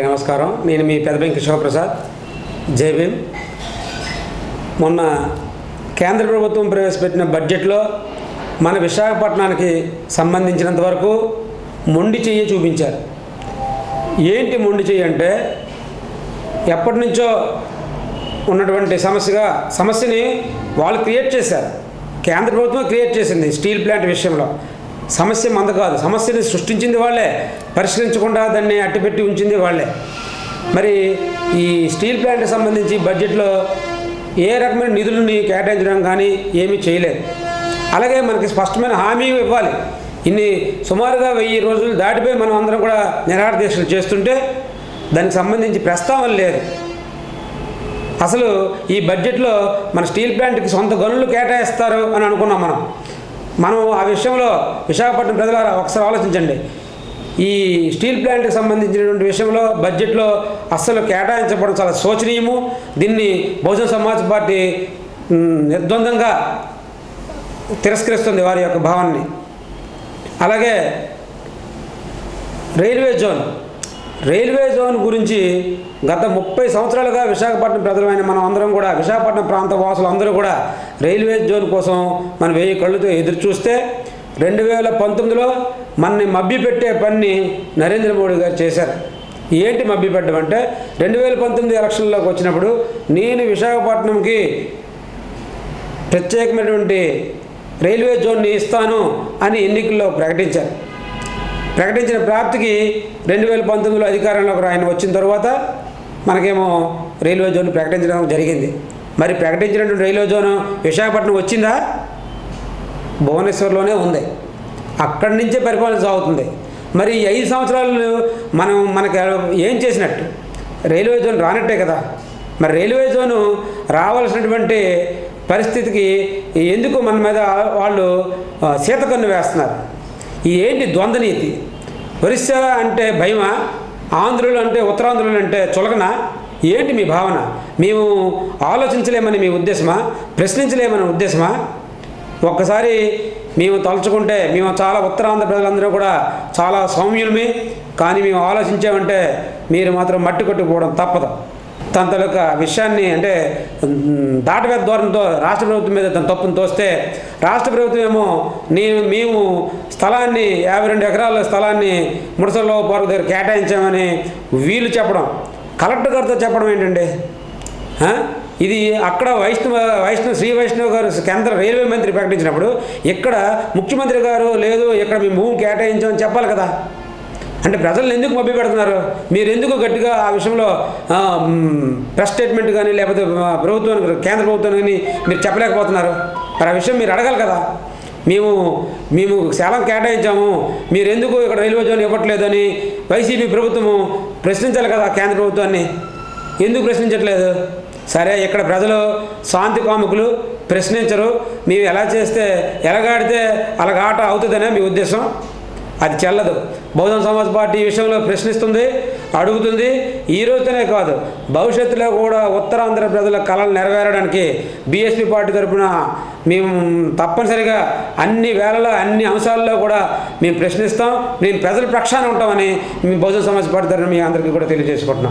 నమస్కారం. నేను మీ పెదబెంకి శివప్రసాద్ జై భీమ్. మొన్న కేంద్ర ప్రభుత్వం ప్రవేశపెట్టిన బడ్జెట్లో మన విశాఖపట్నానికి సంబంధించినంత వరకు మొండి చెయ్యి చూపించారు. ఏంటి మొండి చెయ్యి అంటే ఎప్పటి నుంచో ఉన్నటువంటి సమస్యగా సమస్యని వాళ్ళు క్రియేట్ చేశారు. కేంద్ర ప్రభుత్వం క్రియేట్ చేసింది స్టీల్ ప్లాంట్ విషయంలో. సమస్య మంద కాదు. సమస్యని సృష్టించింది వాళ్ళే. పరిష్కరించకుండా దాన్ని అట్టిపెట్టి ఉంచింది వాళ్ళే. మరి ఈ స్టీల్ ప్లాంట్కి సంబంధించి బడ్జెట్లో ఏ రకమైన నిధులని కేటాయించడం కానీ ఏమీ చేయలేదు. అలాగే మనకి స్పష్టమైన హామీ ఇవ్వాలి. ఇన్ని సుమారుగా వెయ్యి రోజులు దాటిపోయి మనం అందరం కూడా నిరాహార దీక్షలు చేస్తుంటే దానికి సంబంధించి ప్రస్తావన లేదు. అసలు ఈ బడ్జెట్లో మన స్టీల్ ప్లాంట్కి సొంత గనులు కేటాయిస్తారు అని అనుకున్నాం మనం. మనం ఆ విషయంలో విశాఖపట్నం ప్రజలారా ఒకసారి ఆలోచించండి. ఈ స్టీల్ ప్లాంట్కి సంబంధించినటువంటి విషయంలో బడ్జెట్లో అస్సలు కేటాయించబడడం చాలా శోచనీయము. దీన్ని బహుజన సమాజ్ పార్టీ నిర్ద్వందంగా తిరస్కరిస్తుంది వారి యొక్క భావాన్ని. అలాగే రైల్వే జోన్ రైల్వే జోన్ గురించి గత ముప్పై సంవత్సరాలుగా విశాఖపట్నం ప్రజలమైన మనం అందరం కూడా విశాఖపట్నం ప్రాంత వాసులు అందరూ కూడా రైల్వే జోన్ కోసం మనం వెయ్యి కళ్ళుతో ఎదురు చూస్తే రెండు వేల పంతొమ్మిదిలో మనని మభ్యపెట్టే పనిని నరేంద్ర మోడీ గారు చేశారు. ఏంటి మభ్యపెట్టడం అంటే రెండు వేల పంతొమ్మిది ఎలక్షన్లోకి వచ్చినప్పుడు నేను విశాఖపట్నంకి ప్రత్యేకమైనటువంటి రైల్వే జోన్ని ఇస్తాను అని ఎన్నికల్లో ప్రకటించారు. ప్రకటించిన ప్రాప్తికి రెండు వేల పంతొమ్మిదిలో అధికారంలోకి ఆయన వచ్చిన తర్వాత మనకేమో రైల్వే జోన్ ప్రకటించడం జరిగింది. మరి ప్రకటించినటువంటి రైల్వే జోన్ విశాఖపట్నం వచ్చిందా? భువనేశ్వర్లోనే ఉంది. అక్కడి నుంచే పరిపాలన సాగుతుంది. మరి ఐదు సంవత్సరాలు మనం మనకి ఏం చేసినట్టు? రైల్వే జోన్ రానట్టే కదా. మరి రైల్వే జోను రావాల్సినటువంటి పరిస్థితికి ఎందుకు మన మీద వాళ్ళు సీతకన్ను వేస్తున్నారు? ఈ ఏంటి ద్వంద్వనీతి? ఒరిస్సా అంటే భయమా? ఆంధ్రులు అంటే ఉత్తరాంధ్రులు అంటే చులకన? ఏంటి మీ భావన? మేము ఆలోచించలేమని మీ ఉద్దేశమా? ప్రశ్నించలేమని ఉద్దేశమా? ఒక్కసారి మేము తలుచుకుంటే మేము చాలా ఉత్తరాంధ్ర ప్రజలందరూ కూడా చాలా సౌమ్యులమే కానీ మేము ఆలోచించామంటే మీరు మాత్రం మట్టి కొట్టుకుపోవడం తప్పదు. తన తలక విషయాన్ని అంటే దాటవేత ధోరణితో రాష్ట్ర ప్రభుత్వం మీద తన తప్పును తోస్తే రాష్ట్ర ప్రభుత్వం ఏమో నీ మేము స్థలాన్ని యాభై రెండు ఎకరాల స్థలాన్ని ముడసల్లో పార్కు దగ్గర కేటాయించామని వీళ్ళు చెప్పడం కలెక్టర్ గారితో చెప్పడం ఏంటండి? ఇది అక్కడ వైష్ణవ వైష్ణవ శ్రీ వైష్ణవ్ గారు కేంద్ర రైల్వే మంత్రి ప్రకటించినప్పుడు ఇక్కడ ముఖ్యమంత్రి గారు లేదు ఇక్కడ మేము భూమి కేటాయించామని చెప్పాలి కదా. అంటే ప్రజలను ఎందుకు మభ్య పెడుతున్నారు? మీరు ఎందుకు గట్టిగా ఆ విషయంలో ప్రెస్ స్టేట్మెంట్ కానీ లేకపోతే ప్రభుత్వానికి కేంద్ర ప్రభుత్వం కానీ మీరు చెప్పలేకపోతున్నారు? మరి ఆ విషయం మీరు అడగాలి కదా. మేము మేము స్థలం కేటాయించాము. మీరు ఎందుకు ఇక్కడ రైల్వే జోన్ ఇవ్వట్లేదని వైసీపీ ప్రభుత్వము ప్రశ్నించాలి కదా కేంద్ర ప్రభుత్వాన్ని. ఎందుకు ప్రశ్నించట్లేదు? సరే ఇక్కడ ప్రజలు శాంతి కాముకులు ప్రశ్నించరు. మేము ఎలా చేస్తే ఎలాగాడితే అలాగాట అవుతుందనే మీ ఉద్దేశం? అది చెల్లదు. బహుజన సమాజ్ పార్టీ ఈ విషయంలో ప్రశ్నిస్తుంది అడుగుతుంది. ఈ రోజుతోనే కాదు భవిష్యత్తులో కూడా ఉత్తరాంధ్ర ప్రజల కళలు నెరవేరడానికి బీఎస్పీ పార్టీ తరఫున మేము తప్పనిసరిగా అన్ని వేళలో అన్ని అంశాల్లో కూడా మేము ప్రశ్నిస్తాం. మేము ప్రజల పక్షాన ఉంటామని మేము బహుజన సమాజ్ పార్టీ తరఫున మీ అందరికీ కూడా తెలియజేసుకుంటున్నాం.